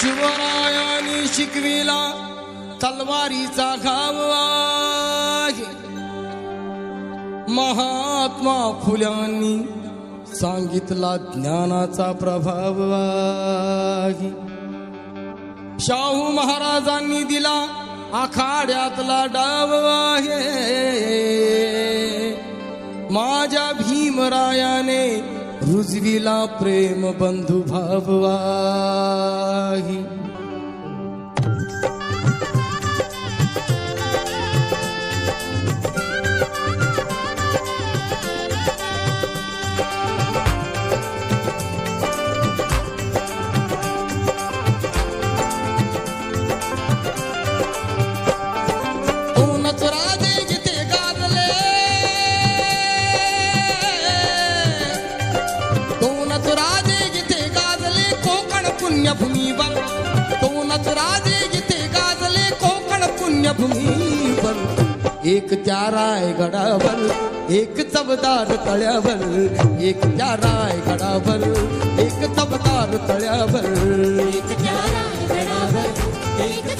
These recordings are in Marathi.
शिवरायाने शिकविला तलवारीचा घाव महात्मा फुल्यांनी सांगितला ज्ञानाचा प्रभाव शाहू महाराजांनी दिला आखाड्यातला डाव आहे माझ्या भीमरायाने रुजविला प्रेम बंधू भाववाही भूमीवर एक त्या रायगडावर एक चवदार तळ्यावर एक त्या रायगडावर एक चवदार तळ्यावर. एक त्यारा रायगडावर एक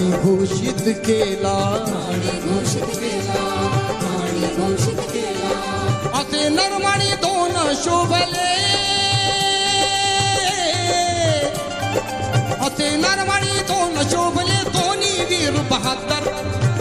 आणि घोषित केला. असे नरमाणी दोन शोभले. असे नरमाणी दोन शोभले दोन्ही वीर बहादर.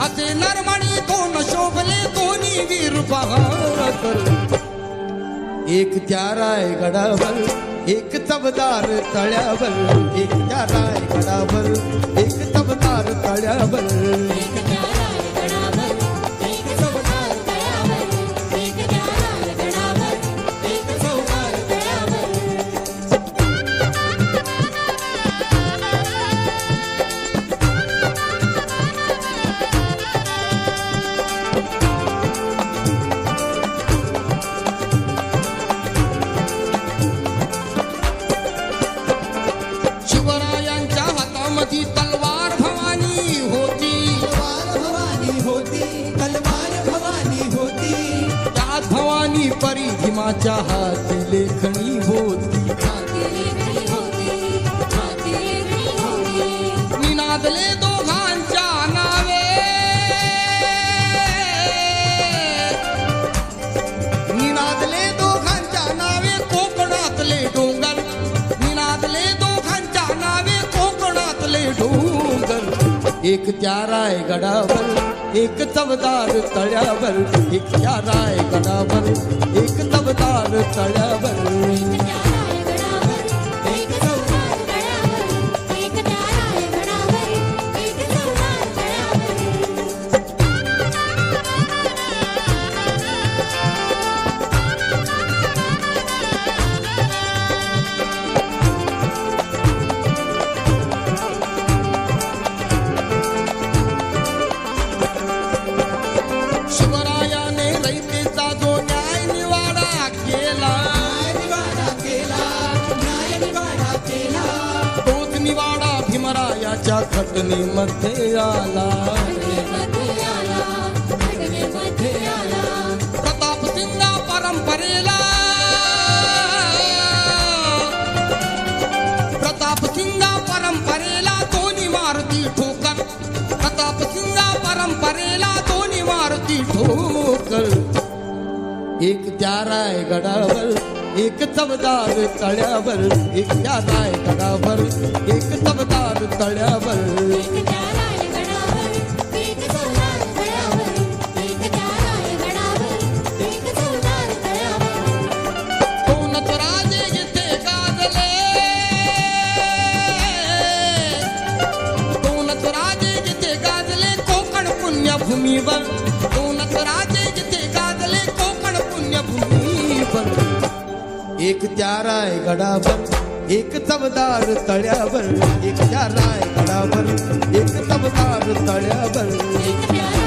असे नरमाणी दोन शोभले दोन्ही वीर बहादर. एक त्या रायगडावर एक तबदार तळ्यावर एक त्या रायगडावर एक तबदार तळ्यावर. परी भीमाच्या हाती लेखणी होती. एक त्या रायगडावर एक चवदार तळ्यावर एक त्या रायगडावर एक चवदार तळ्यावर. निवाडा भीमरायाच्या घटनेमध्ये आला. मध्ये आला प्रताप सिंगा परंपरेला. प्रताप सिंगा परंपरेला दोन्ही मारुती ठोकर. प्रताप सिंगा परंपरेला दोन्ही मारुती ठोकर. एक त्या रायगडावर एक चवदार तळ्यावर एक त्या रायगडावर एक चवदार तळ्यावर. एक त्या रायगडावर एक तबदार तळ्यावर एक त्या रायगडावर एक तबदार तळ्यावर. एक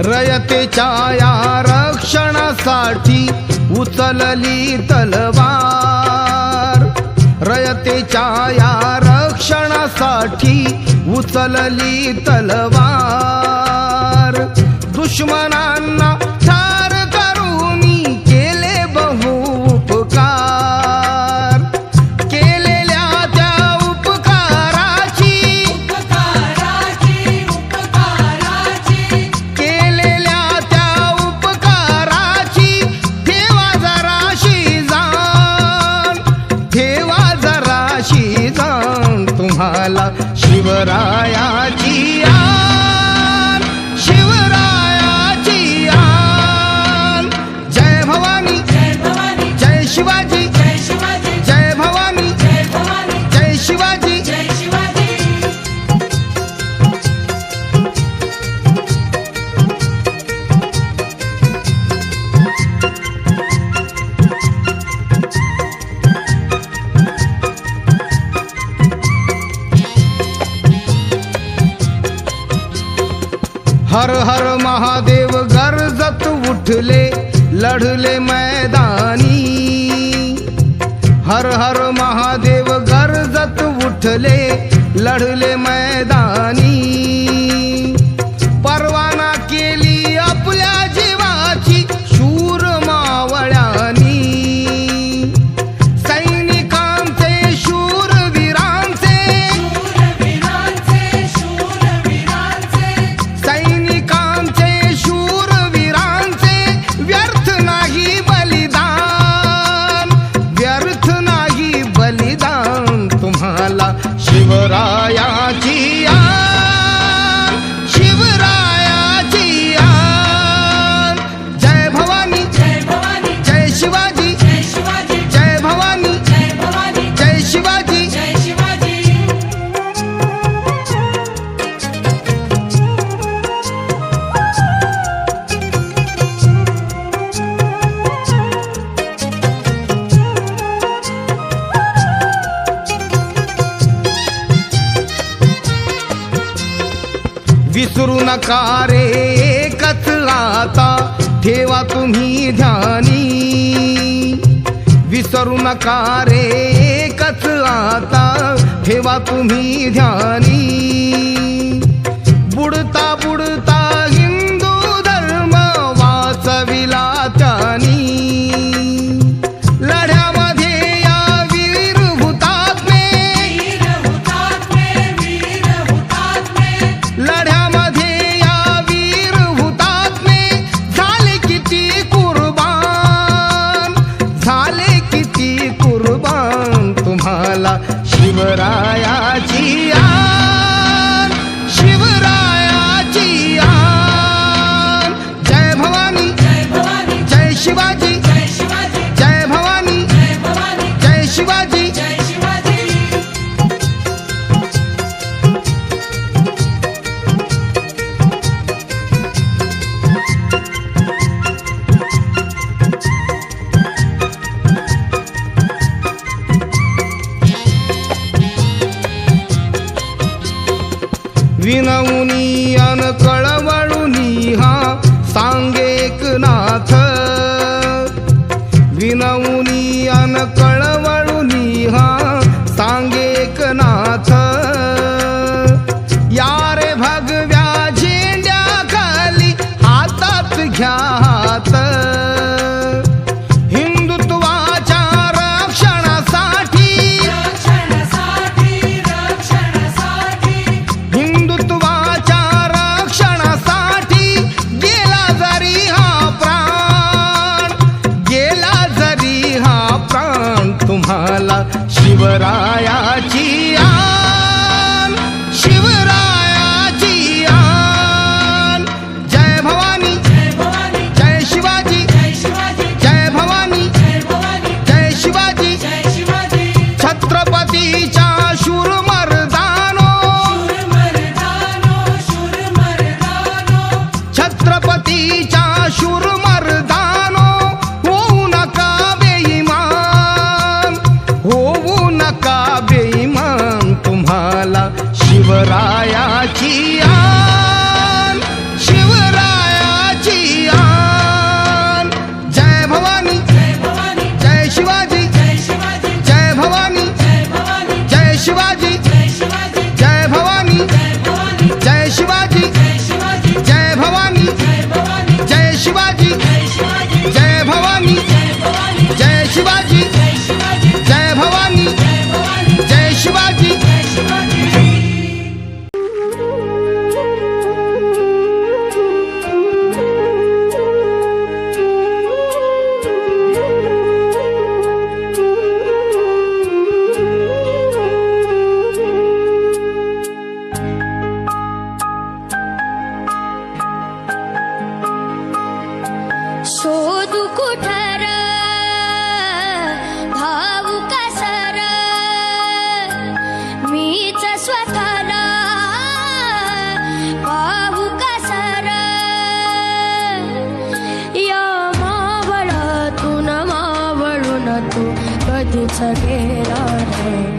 रयतेच्या या रक्षणासाठी उचलली तलवार. रयतेच्या या रक्षणासाठी उचलली तलवार. दुश्मनांना ಸುಂದರಾ हर हर महादेव गरजत उठले लढले मैदानी। हर हर महादेव गरजत उठले लढले मैदानी। परवाना नका रे एकच आता ठेवा तुम्ही ध्यानी. विसरू नका रे एकच आता ठेवा तुम्ही ध्यानी. विनवुनी अन कळवळुनी हा सांगेक नाथ विनवुनी अन कळ कुछ अकेला है